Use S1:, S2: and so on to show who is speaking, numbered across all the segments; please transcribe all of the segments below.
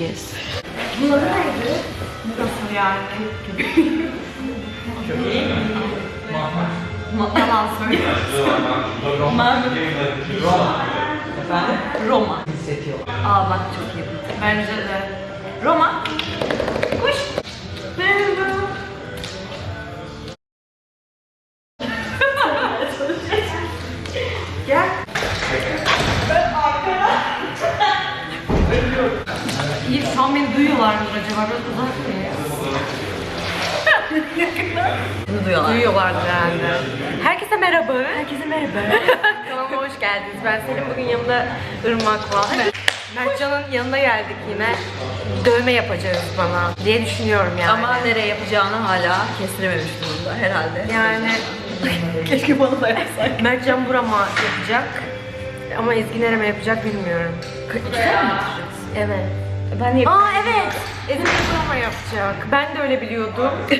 S1: Yes.
S2: Bunun adı neydi?
S3: Nasıl yani?
S2: Yalan söyle.
S1: Efendim?
S2: Roma.
S1: Hissediyor.
S2: Aa bak çok iyi.
S3: Bence de.
S2: Roma.
S3: Duyuyorlar mıdır acaba? Biraz uzak mıyım?
S1: Bunu duyuyorlar.
S3: Duyuyorlardır herhalde.
S2: Herkese merhaba.
S3: Herkese merhaba. Kanalıma hoş geldiniz. Ben Selim. Bugün yanımda Irmak var. Mertcan'ın yanına geldik yine. Dövme yapacağız bana diye düşünüyorum yani.
S1: Ama nereye yapacağını hala kestirememiş durumda herhalde.
S3: yani
S1: Keşke bana da yapsak.
S3: Mertcan burama yapacak. Ama Ezgi nereme yapacak bilmiyorum.
S1: İkiden mi yapacağız?
S3: Evet.
S1: Ben de
S3: Aa evet. Ezgi burama yapacak. Ben de öyle biliyordum.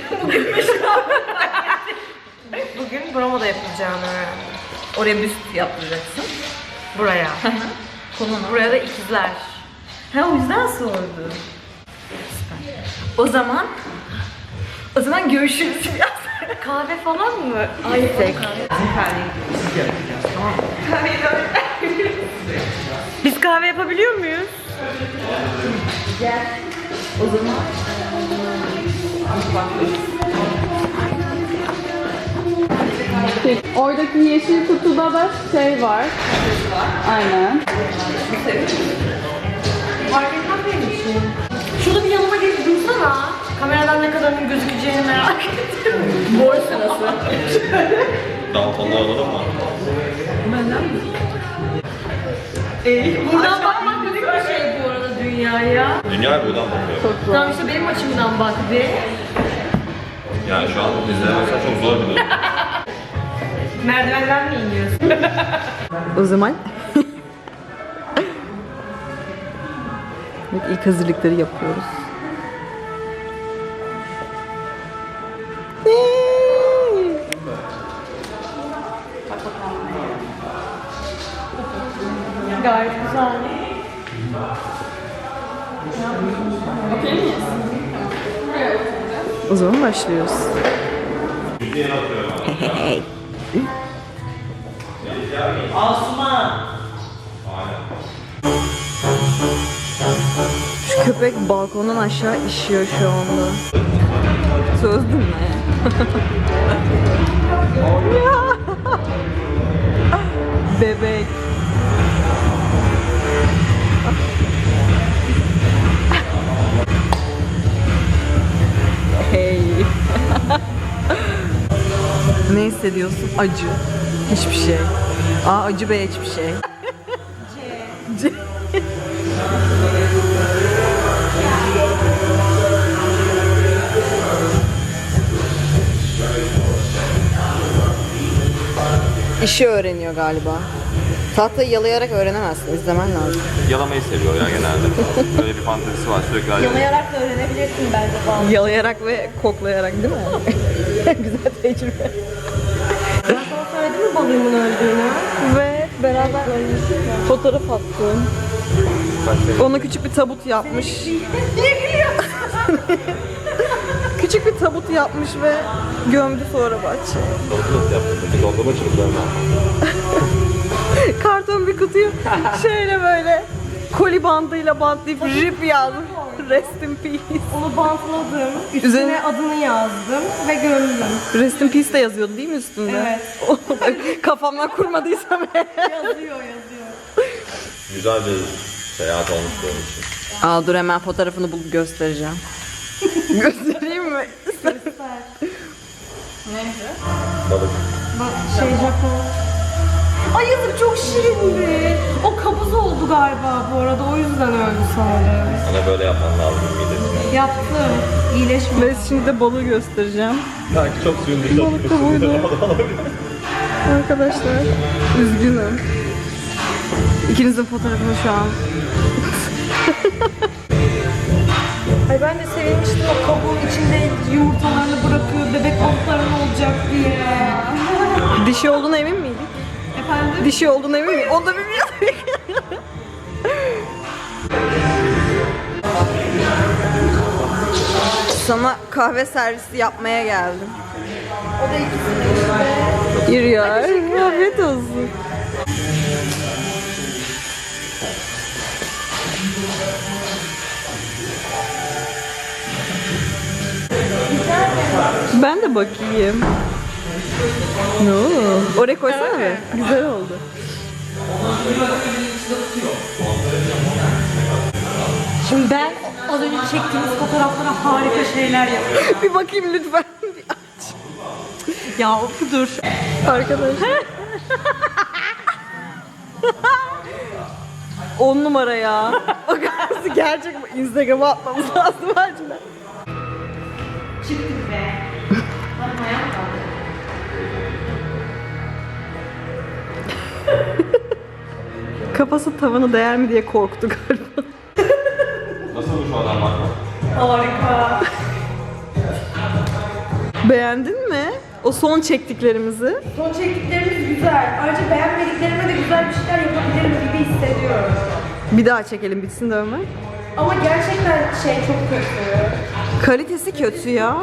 S3: Bugün burama da yapacağını öğrendim.
S1: Oraya büst yaptıracaksın.
S3: Buraya.
S1: Konu ne?
S3: Buraya da ikizler.
S1: Ha o yüzden sordu.
S3: O zaman
S1: O zaman görüşürüz.
S3: kahve falan mı?
S1: Ay
S3: içsek? Biz kahve yapabiliyor muyuz?
S1: O zaman
S4: Oradaki yeşil kutuda da şey var. Aynen.
S3: Fark etmez benim için. Şurada bir yanıma gelip dursana. Kameradan ne kadarının gözükeceğini merak ettim.
S1: boy sırası.
S5: Dalton'da alalım mı?
S3: Buradan bakmak büyük bir şey bu arada dünyaya.
S5: Dünya buradan bakıyor.
S3: Tamam işte benim açımdan bak bir.
S5: Yani şu an izlemezsen çok zor bir durum.
S3: Merdivenden mi iniyorsun?
S4: O zaman ilk hazırlıkları yapıyoruz. Zaman başlıyoruz. Şu köpek balkondan aşağı işiyor şu anda. Söz. Ya. Bebek. Hey. ne hissediyorsun? Acı. Hiçbir şey. Aa acı be hiçbir şey. C. İşi öğreniyor galiba. Tahtayı yalayarak öğrenemezsin. İzlemen lazım.
S5: Yalamayı seviyor ya genelde. Böyle bir fantezisi var sürekli yalamayı.
S3: Yalayarak da öğrenebilirsin bence falan.
S4: Yalayarak ve koklayarak değil mi? Güzel tecrübe.
S3: Ben sana söyledim mi balığımın öldüğünü?
S4: Ve beraber fotoğraf attım. Ona küçük bir tabut yapmış. küçük bir tabut yapmış ve gömdü sonra bahçeye.
S5: Dolgu nasıl yaptın? Peki dolguma çocuklarına.
S4: Karton bir kutuyu şöyle böyle koli bandıyla bantlayıp rip yazmış. Rest in peace.
S3: Onu bantladım. Üstüne
S4: Üzerine-
S3: adını yazdım ve gömdüm.
S4: Rest in peace de yazıyordu değil mi üstünde? Evet. Kafamdan kurmadıysam eğer.
S3: Yazıyor yazıyor.
S5: Güzel bir seyahat olmuş benim için.
S4: Aa dur hemen fotoğrafını bulup göstereceğim. Göstereyim mi?
S5: Balık.
S3: Bak şey Japon. Ay yazık çok şirindi. O kabuz oldu galiba bu arada o yüzden öldü sanırım.
S5: Sana böyle yapman lazım midesine.
S3: Yaptım. İyileşme.
S4: Ve şimdi de balığı göstereceğim.
S5: Belki çok suyun dışında
S4: Balık da buydu. Arkadaşlar üzgünüm. İkinizin fotoğrafını şu an
S3: Ay ben de sevinmiştim o kabuğun içinde yumurtalarını bırakıyor bebek balıkların olacak diye.
S4: dişi olduğuna emin miydik?
S3: Efendim?
S4: Dişi olduğuna emin miydik? Onu da bilmiyorduk. Sana kahve servisi yapmaya geldim. O da ikisini Yürüyor. Afiyet olsun. Ben de bakayım. Oldu? Oraya koysana be. Güzel oldu.
S6: Şimdi ben az önce çektiğimiz fotoğraflara harika şeyler yapıyorum.
S4: bir bakayım lütfen. Bir aç. ya dur. Arkadaşlar. On numara ya. Bakar mısın? Gerçek mi? Instagram'a atmamız lazım acilen.
S6: Çıktık be.
S4: Kafası tavana değer mi diye korktu galiba.
S5: Nasıl şu adam bakma?
S6: Harika.
S4: Beğendin mi? O son çektiklerimizi.
S6: Son çektiklerimiz güzel. Ayrıca beğenmediklerime de güzel bir şeyler yapabilirim gibi hissediyorum.
S4: Bir daha çekelim bitsin dövme.
S6: Ama gerçekten şey çok kötü.
S4: Kalitesi kötü ya.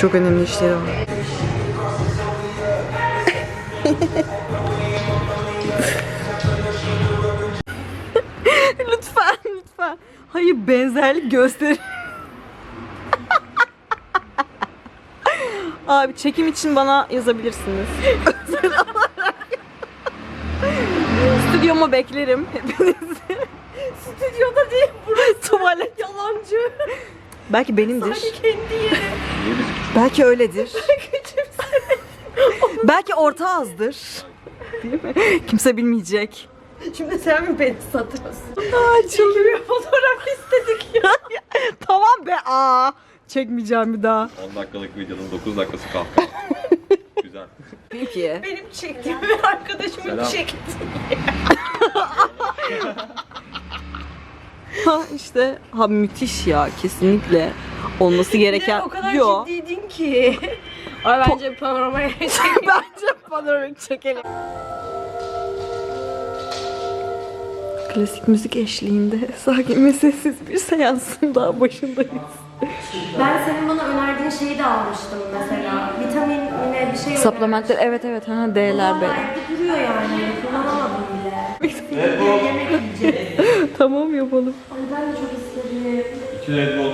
S4: Çok önemli işleri var. lütfen, lütfen. Hayır benzerlik göster. Abi çekim için bana yazabilirsiniz. Özel olarak. Stüdyoma beklerim hepinizi. Stüdyoda değil burası. Tuvalet. Yalancı. Belki benimdir. Belki öyledir. Belki orta azdır. Değil mi? Kimse bilmeyecek.
S6: Şimdi sen mi beni satıyorsun?
S4: Aa, çıldırıyor. fotoğraf istedik ya. tamam be. Aa, çekmeyeceğim bir daha.
S5: 10 dakikalık videonun 9 dakikası kahkaha. Güzel.
S4: Peki.
S6: Benim çektiğim ve arkadaşımın
S5: Selam.
S6: çektiği.
S4: Ha işte ha müthiş ya kesinlikle olması gereken.
S6: o kadar
S4: Yo.
S6: ciddiydin ki. Ay bence panoramaya çek.
S4: Bence panoramik çekelim. Klasik müzik eşliğinde sakin ve sessiz bir seansın daha başındayız.
S3: Ben senin bana önerdiğin şeyi de almıştım mesela. Vitamin yine bir şey
S4: Supplementler evet evet ha D'ler B.
S3: Hala evde duruyor yani. Kullanamadım Yemek yiyeceğim.
S4: tamam yapalım.
S3: Ay ben de çok istedim.
S5: 2 Red Bull.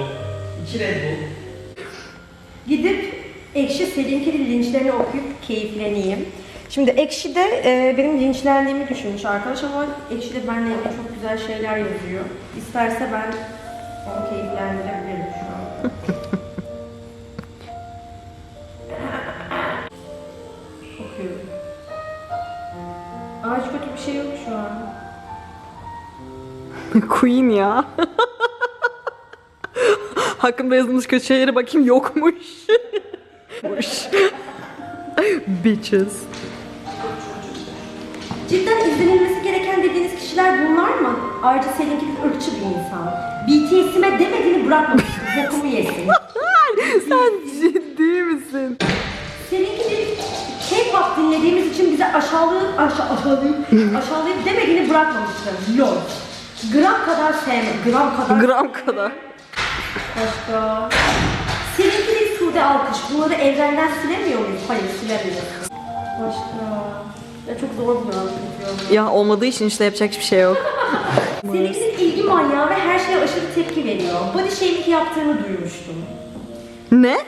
S3: Gidip Ekşi Selinkili linçlerini okuyup keyifleneyim. Şimdi Ekşi'de e, benim linçlendiğimi düşünmüş arkadaş ama Ekşi'de benimle ilgili çok güzel şeyler yazıyor. İsterse ben onu keyiflendirebilirim şu an.
S4: Queen ya. Hakkımda yazılmış kötü şeylere bakayım yokmuş. Bitches.
S3: Cidden izlenilmesi gereken dediğiniz kişiler bunlar mı? Ayrıca seninki bir ırkçı bir insan. BTS'ime demediğini bırakmamıştır. Bokumu yesin.
S4: Sen ciddi misin?
S3: Seninki bir K-pop dinlediğimiz için bize aşağılığı, aşa, aşağılayıp, aşağılayıp demediğini bırakmamıştır. Lol. Gram kadar sevme. Gram kadar.
S4: Gram kadar.
S3: Başka. Bir Sude alkış. Bunları evrenden silemiyor muyuz? Hayır silemiyoruz. Başka. Ya çok zor bir alkış.
S4: Ya olmadığı için işte yapacak hiçbir şey yok.
S3: Seninkinin ilgi manyağı ve her şeye aşırı tepki veriyor. Body shaming yaptığını duymuştum.
S4: Ne?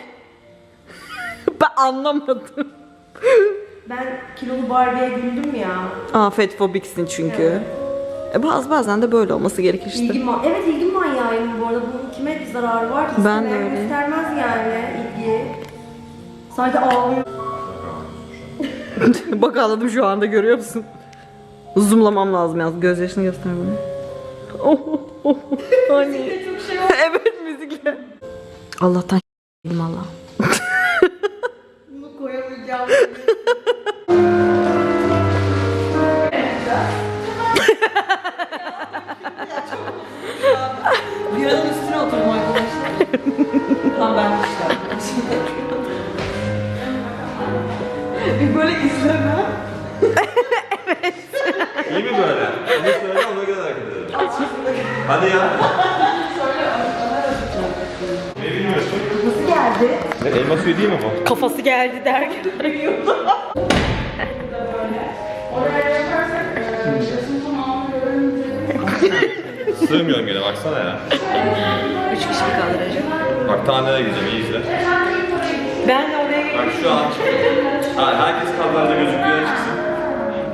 S4: ben anlamadım.
S3: Ben kilolu Barbie'ye güldüm ya.
S4: Aa fetfobiksin çünkü. E bazı bazen de böyle olması gerekir işte.
S3: İlgi ma- evet ilgi manyağıyım bu arada. Bunun kime bir zararı var ki?
S4: Ben de öyleyim.
S3: göstermez yani ilgi. Sanki ağlıyor.
S4: Bak ağladım şu anda görüyor musun? Zoomlamam lazım yalnız. Gözyaşını göster bana. Oh, oh, oh. Hani. evet müzikle. Allah'tan Allah.
S3: Bunu koyamayacağım.
S4: Biranın üstüne oturdum arkadaşlar. Tam ben
S5: İyi mi böyle? Onu söyle ona göre hareket edelim. Hadi ya. Ne bilmiyorsun? Nasıl geldi? Elma suyu değil mi bu?
S3: Kafası geldi derken.
S5: Sığmıyorum gene baksana ya.
S4: Üç kişi kaldıracak.
S5: Bak tanelere gideceğim iyi izle.
S3: Ben de oraya
S5: Bak şu an ha, herkes kamerada gözüküyor çıksın.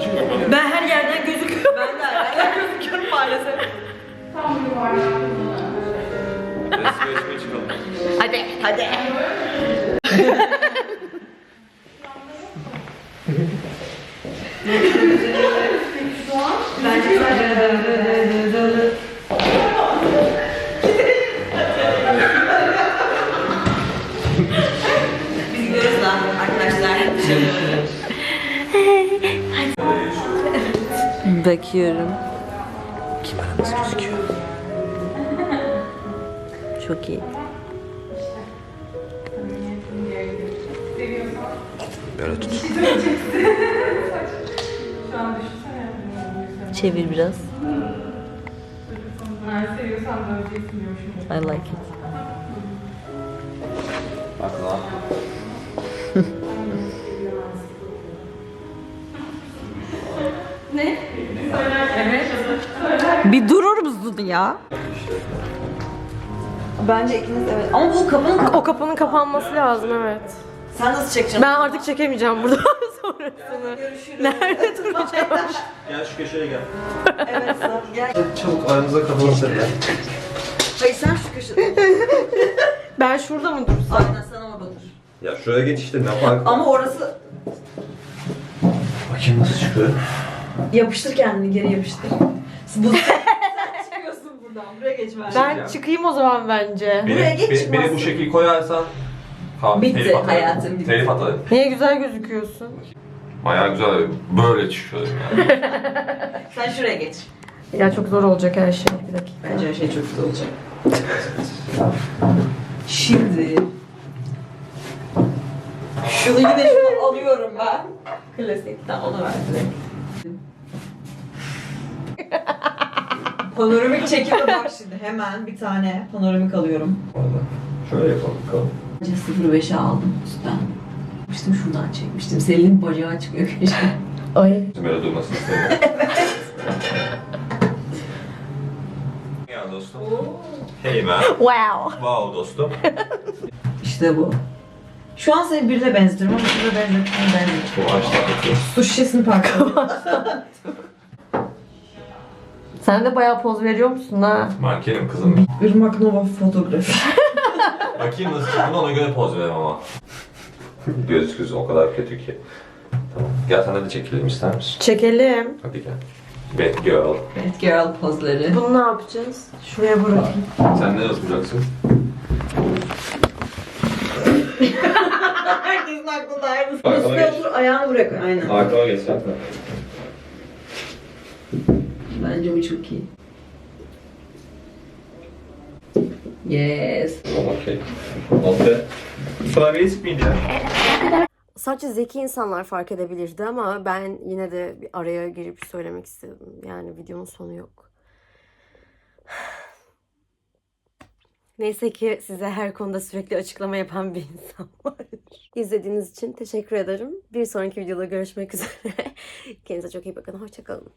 S5: Çık bakalım.
S3: Ben her yerden gözüküyorum.
S4: Ben de hala gözüküyorum maalesef.
S5: Resmi çıkalım.
S3: Hadi hadi.
S4: Biz gidiyoruz da arkadaşlar.
S1: Bakıyorum.
S5: Kamera nasıl gözüküyor?
S1: Çok iyi.
S5: Böyle tut.
S1: Çevir biraz. I like it.
S5: Bak lan.
S1: Bir durur musun ya?
S4: Bence ikiniz evet. Ama bu kapının
S3: O kapının kapanması lazım evet.
S4: Sen nasıl çekeceksin?
S3: Ben artık çekemeyeceğim burada sonrasını. Nerede duracağım?
S5: Gel şu köşeye gel.
S4: Evet sen gel.
S5: Çabuk aranıza kapatın ya.
S4: Hayır sen şu köşede.
S3: Ben şurada mı dursam?
S4: Aynen sen orada dur.
S5: Ya şuraya geç işte ne fark
S4: Ama orası
S5: Bakayım nasıl çıkıyor.
S4: yapıştır kendini geri yapıştır. Bu sen çıkıyorsun buradan. Buraya geç ben.
S3: Ben çıkayım o zaman bence.
S4: Buraya geç
S5: beni, beni
S4: çıkmazsın.
S5: bu şekil koyarsan ha,
S4: Bitti
S5: telif atarım.
S4: hayatım, bitti.
S5: Telif atarım.
S3: Niye güzel gözüküyorsun?
S5: Bayağı güzel böyle çıkıyorum yani.
S4: Sen şuraya geç.
S3: Ya çok zor olacak her şey. Bir dakika.
S4: Bence her şey çok güzel olacak. Şimdi şunu yine şunu alıyorum ben. Klasik. Tamam onu ver Panoramik çekime bak şimdi. Hemen bir tane panoramik alıyorum.
S5: Vallahi. Şöyle yapalım bakalım.
S4: Bence 05'e aldım üstten. Çekmiştim şuradan çekmiştim. Selin'in bacağı çıkıyor keşke.
S3: Ay.
S5: Böyle durmasını istemiyorum. ya dostum. Hey man.
S3: Wow.
S5: Wow dostum.
S4: İşte bu. Şu an seni birine benzetiyorum ama şurada benzetmiyorum benzetiyorum.
S5: Bu bakıyor.
S4: Su şişesini parçaladım.
S3: Sen de bayağı poz veriyor musun ha?
S5: Mankenim kızım.
S4: Irmak Nova fotoğrafı.
S5: Bakayım nasıl çıktığını ona göre poz verem ama. Göz göz o kadar kötü ki. Tamam. Gel sana da çekelim ister misin?
S3: Çekelim.
S5: Hadi gel. Bad girl.
S4: Bad girl pozları.
S3: Bunu ne yapacağız? Şuraya bırakayım.
S5: Sen ne yapacaksın?
S4: Herkesin aklında aynısı.
S5: Arkana
S4: Üstüne
S5: geç.
S4: otur ayağını bırak. Aynen.
S5: Arkama geç sen.
S4: Bence bu çok iyi. Yes.
S5: Okey. Okey. Klavye ismiydi ya.
S7: Sadece zeki insanlar fark edebilirdi ama ben yine de bir araya girip söylemek istedim. Yani videonun sonu yok. Neyse ki size her konuda sürekli açıklama yapan bir insan var. İzlediğiniz için teşekkür ederim. Bir sonraki videoda görüşmek üzere. Kendinize çok iyi bakın. Hoşçakalın.